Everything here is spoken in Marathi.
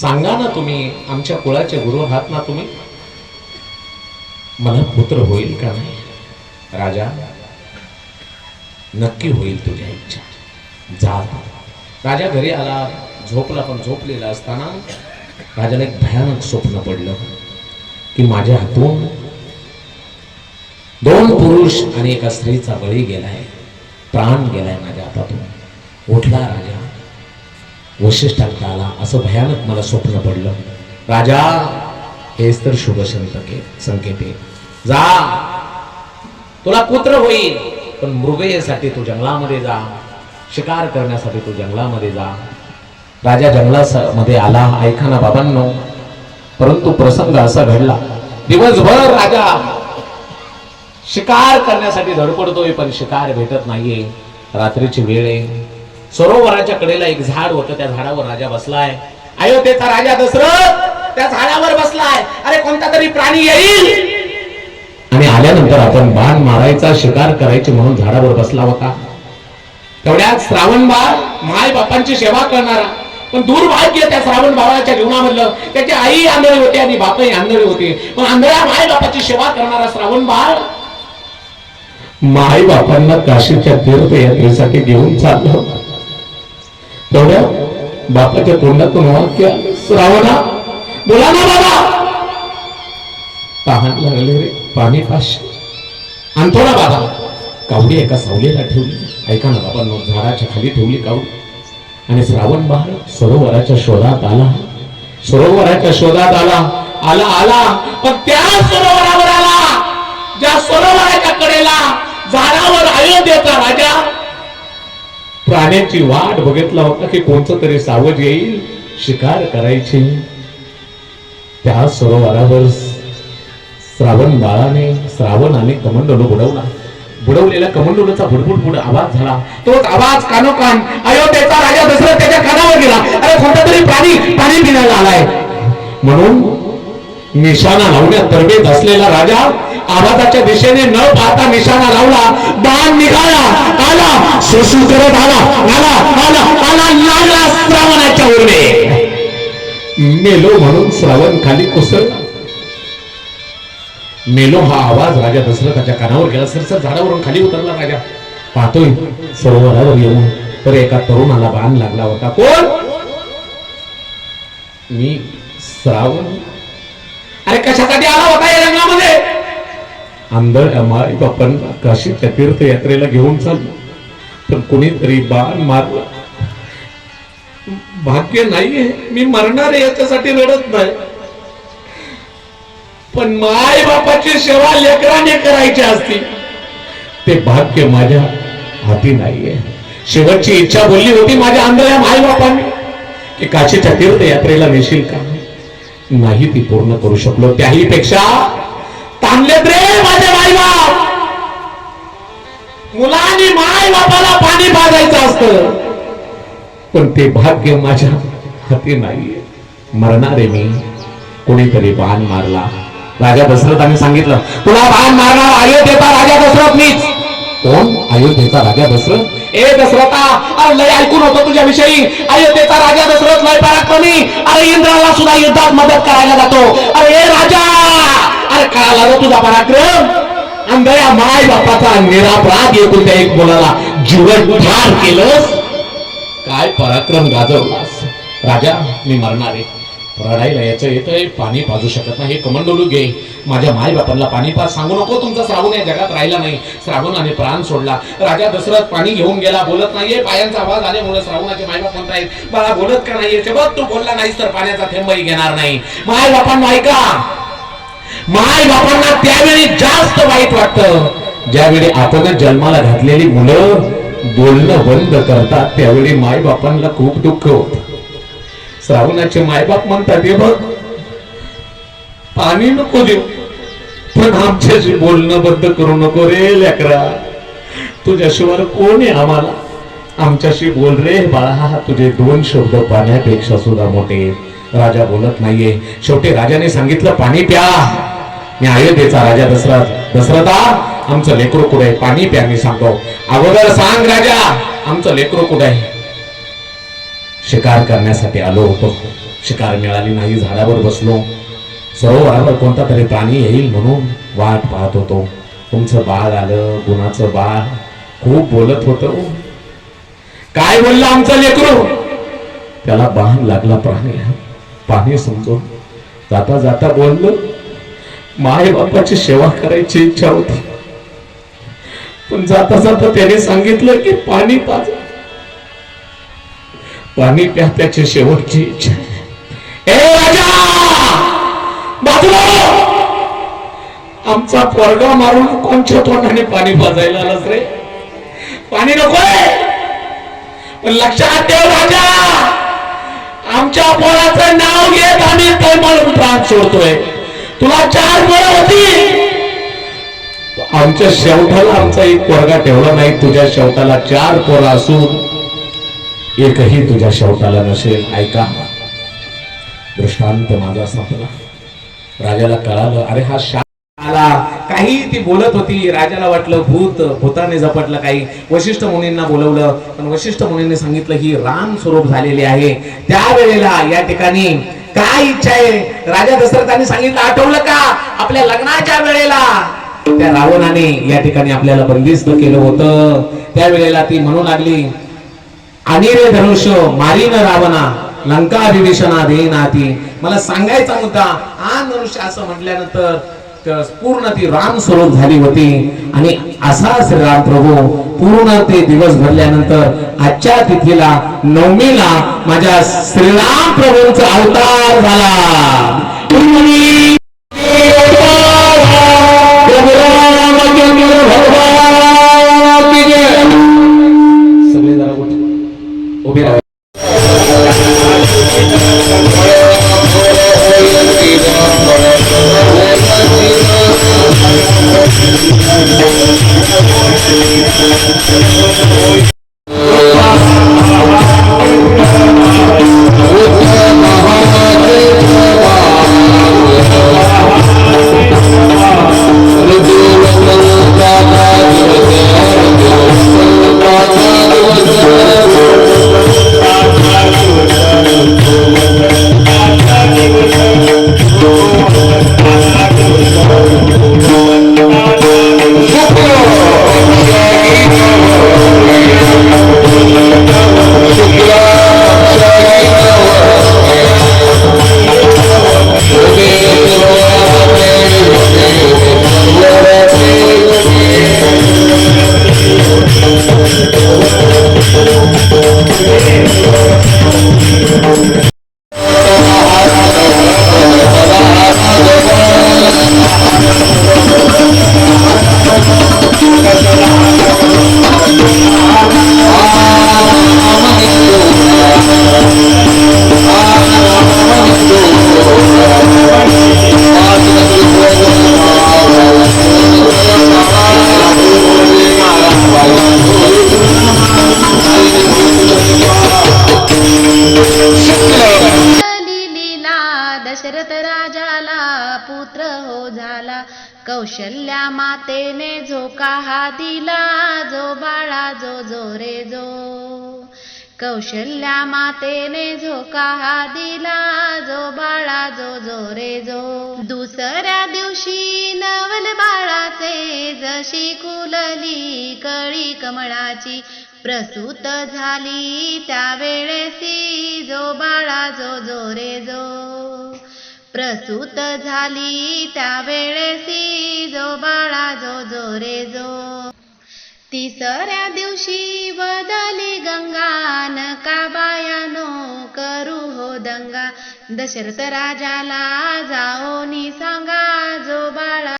सांगा ना तुम्ही आमच्या कुळाचे गुरु आहात ना तुम्ही? मला पुत्र होईल का नाही? राजा नक्की होईल तुझ्या इच्छा. जा. राजा घरी आला झोपला पण झोपलेला असताना राजाला एक भयानक स्वप्न पडलं की माझ्या हातून दोन पुरुष आणि एका स्त्रीचा बळी गेलाय प्राण गेलाय माझ्या हातातून. उठला राजा. वशिष्ठांत आला असं भयानक मला स्वप्न पडलं. राजा हेच तर शुभ संकेत संकेत. जा. तुला पुत्र होईल पण मृगयेसाठी तू जंगलामध्ये जा. शिकार करण्यासाठी तू जंगलामध्ये जा. राजा जंगलामध्ये आला. ऐका ना बाबांनो परंतु प्रसंग असा घडला. दिवसभर राजा शिकार करण्यासाठी धडपडतोय पण शिकार भेटत नाहीये. रात्रीची वेळ आहे. सरोवराच्या कडेला एक झाड होतं त्या झाडावर राजा बसलाय. अयोध्येचा राजा दशरथ त्या झाडावर बसलाय. अरे कोणता तरी प्राणी येईल? आणि आल्यानंतर आपण बाण मारायचा शिकार करायचे म्हणून झाडावर बसला होता. तेवढ्यात श्रावण बाळ माय बापांची सेवा करणारा पण दुर्भाग्य त्या श्रावण बाळाच्या जीवनामधलं त्याची आई आंधळी होती आणि बापही आंधळी होती. पण आंधळ्या माय बापाची सेवा करणारा श्रावण बाळ माई बापांना काशीच्या तीर्थयात्रेसाठी घेऊन चाललं तेवढ्या बापाच्या तोंडातून वाक्य श्रावणा बोला ना बाबा. तहान लागले रे पाणी पाचशे आणतो ना बाबा कावडी एका सावलीला ठेवली. ऐका ना बाबा झाडाच्या खाली ठेवली कावडी. आणि श्रावण बाळ सरोवराच्या शोधात आला. सरोवराच्या शोधात आला. आला आला. पण त्या सरोवरावर आला. ज्या सरोवराच्या कडेला झाडावर अयोध्येचा राजा प्राण्याची वाट बघितला होता की कोणतं तरी सावज येईल शिकार करायची. त्या सरोवरावर श्रावण बाळाने श्रावणाने कमंडलू बुडवला. बुडवलेल्या कमंडलूचा भुडभुड बुड आवाज झाला. तोच आवाज कानोकान अयोध्येचा राजा दशरथ त्याच्या कानावर गेला. अरे कोणता तरी प्राणी पाणी पिण्याला आलाय. म्हणून निशाणा लावण्यात तरबेत असलेला राजा आवाजाच्या दिशेने न पाहता निशाणा लावला. बाण निघाला. आला. सुसू करत आला आला आला आला लागला श्रावणाच्या उरणे मेलो म्हणून श्रावण खाली कोसळला. मेलो हा आवाज राजा दशरथाच्या कानावर गेला. सरसर झाडावरून खाली उतरला राजा. पाहतोय सरोवरावर येऊन तर एका तरुणाला बाण लागला होता. कोण? मी श्रावण. अरे कशासाठी आला होता या रंगामध्ये आंधळ आपण बापांना काशीच्या तीर्थयात्रेला घेऊन चाललो पण कोणीतरी बाण मारला. भाग्य नाहीये मी मरणार आहे याच्यासाठी रडत नाही. पण माय बापाची सेवा लेकराने करायची असती. ते भाग्य माझ्या हाती नाहीये. शेवटची इच्छा बोलली होती माझ्या आंधळ्या माय बापांनी की काशीच्या तीर्थयात्रेला नेशील का? नाही ती पूर्ण करू शकलो. त्याही पेक्षा थांबलेत रे माझे माय बाप मुलांनी माय बापाला पाणी पाजायचं असत. पण ते भाग्य माझ्या हाती नाहीये. मरणारे मी कोणीतरी बाण मारला. राजा दशरथाने सांगितलं तुला बाण मारणार अयोध्येचा राजा दशरथ मीच. कोण? अयोध्येचा राजा दशरथ? ए दशरथा अरे लय ऐकून होतो तुझ्याविषयी. अयोध्येचा राजा दशरथ लय पराक्रमी. अरे इंद्राला सुद्धा युद्धात मदत करायला जातो. अरे ए राजा रे तुझा पराक्रम अंधळ्या माय बापाचा निरापराध एकुलत्या एक मुलाला. जीवन ठार केलंस. काय पराक्रम गाजवलास राजा मी मरणार आहे. रडायला याचं येतंय पाणी पाजू शकत नाही. हे कमंडोलू घे. माझ्या माय बापांना पाणी पाज. सांगू नको तुमचा. श्रावण या जगात राहिला नाही. श्रावणाने प्राण सोडला. राजा दशरथ पाणी घेऊन गेला. बोलत नाहीये. पायांचा आवाज आल्यामुळे श्रावणाचे माय बाप म्हणतायत मला बोलत का नाहीये? बघ तू बोलला नाहीस तर पाण्याचा थेंबही घेणार नाही. माय बापांना ऐका. माय बापांना त्यावेळी जास्त वाईट वाटतं. ज्यावेळी आपण जन्माला घातलेली मुलं बोलणं बंद करतात त्यावेळी माय बापांना खूप दुःख होत. श्रावणाचे मायबाप म्हणतात हे बघ पाणी नको देऊ. पण आमच्याशी बोलणं बंद करू नको रे लेकरा. तुझ्याशिवाय कोण आहे आम्हाला? आमच्याशी बोल रे बाळा तुझे दोन शब्द पाण्यापेक्षा सुद्धा मोठे. राजा बोलत नाहीये. शेवटी राजाने सांगितलं पाणी प्या. मी अयोध्येचा राजा दसरा दसरथा आमचं लेकरू कुठे आहे? पाणी प्या मी सांगतो. अगोदर सांग राजा आमचं लेकरू कुठे आहे? शिकार करण्यासाठी आलो होतो. शिकार मिळाली नाही झाडावर बसलो. सरोवरावर कोणता तरी प्राणी येईल म्हणून वाट पाहत होतो. तुमचं बाळ आलं गुणाचं बाळ. खूप बोलत होतं. काय बोललं आमचा लेकरू? त्याला बाण लागला प्राणी. पाणी समजून जाता जाता बोललो माय बापाची सेवा करायची इच्छा होती. पण जाता जाता त्याने सांगितलं की पाणी पाज. पाणी प्या त्याची शेवटची इच्छा ए राजा! आमचा पोरगा मारून कोणच्या तोंडाने पाणी पाजायला आलास रे. पाणी नकोय! लक्षात ठेव राजा. आमच्या पोराचं नाव घेत आम्ही तळमळ प्राण सोडतोय. तुला चार पोरं होती. आमच्या शेवटाला आमचा एक पोरगा ठेवला नाही तुझ्या शेवटाला चार पोरं असून एकही तुझ्या शेवटाला नसेल. ऐका. दृष्टांत माझा संपला राजाला कळालं अरे हा शा काही ती बोलत होती राजाला वाटलं भूत भूताने झपटलं काही वशिष्ठ मुनींना बोलवलं पण वशिष्ठ मुनींनी सांगितलं ही राम स्वरूप झालेली आहे. त्यावेळेला या ठिकाणी काय इच्छा आहे? राजा दशरथांनी सांगितलं आठवलं का? आपल्या लग्नाच्या वेळेला. त्या रावणाने या ठिकाणी आपल्याला बंदिस्त केलं होतं. त्यावेळेला ती म्हणू लागली आणि रे धनुष्य मारीन रावणा लंका विभीषणा देनाती. मला सांगायचा मुद्दा हा धनुष्य असं म्हटल्यानंतर पूर्ण ती राम स्वरूप झाली होती. आणि असा श्रीराम प्रभू पूर्ण ते दिवस भरल्यानंतर आजच्या तिथीला नवमीला माझ्या श्रीराम प्रभूंचा अवतार झाला. Oi. रे जो. कौशल्या मातेने झोका हा दिला जो बाळा जो जो रे जो. दुसऱ्या दिवशी नवल बाळाचे जशी कुलली कळी कमळाची प्रसूत झाली त्यावेळेसी जो बाळा जो जो रे जो. प्रसूत झाली त्यावेळेसी जो बाळा जो जो रे जो. तिसऱ्या दिवशी बदली गंगा नका बायानो करू हो दंगा. दशरथ राजाला जाओनी सांगा जो बाळा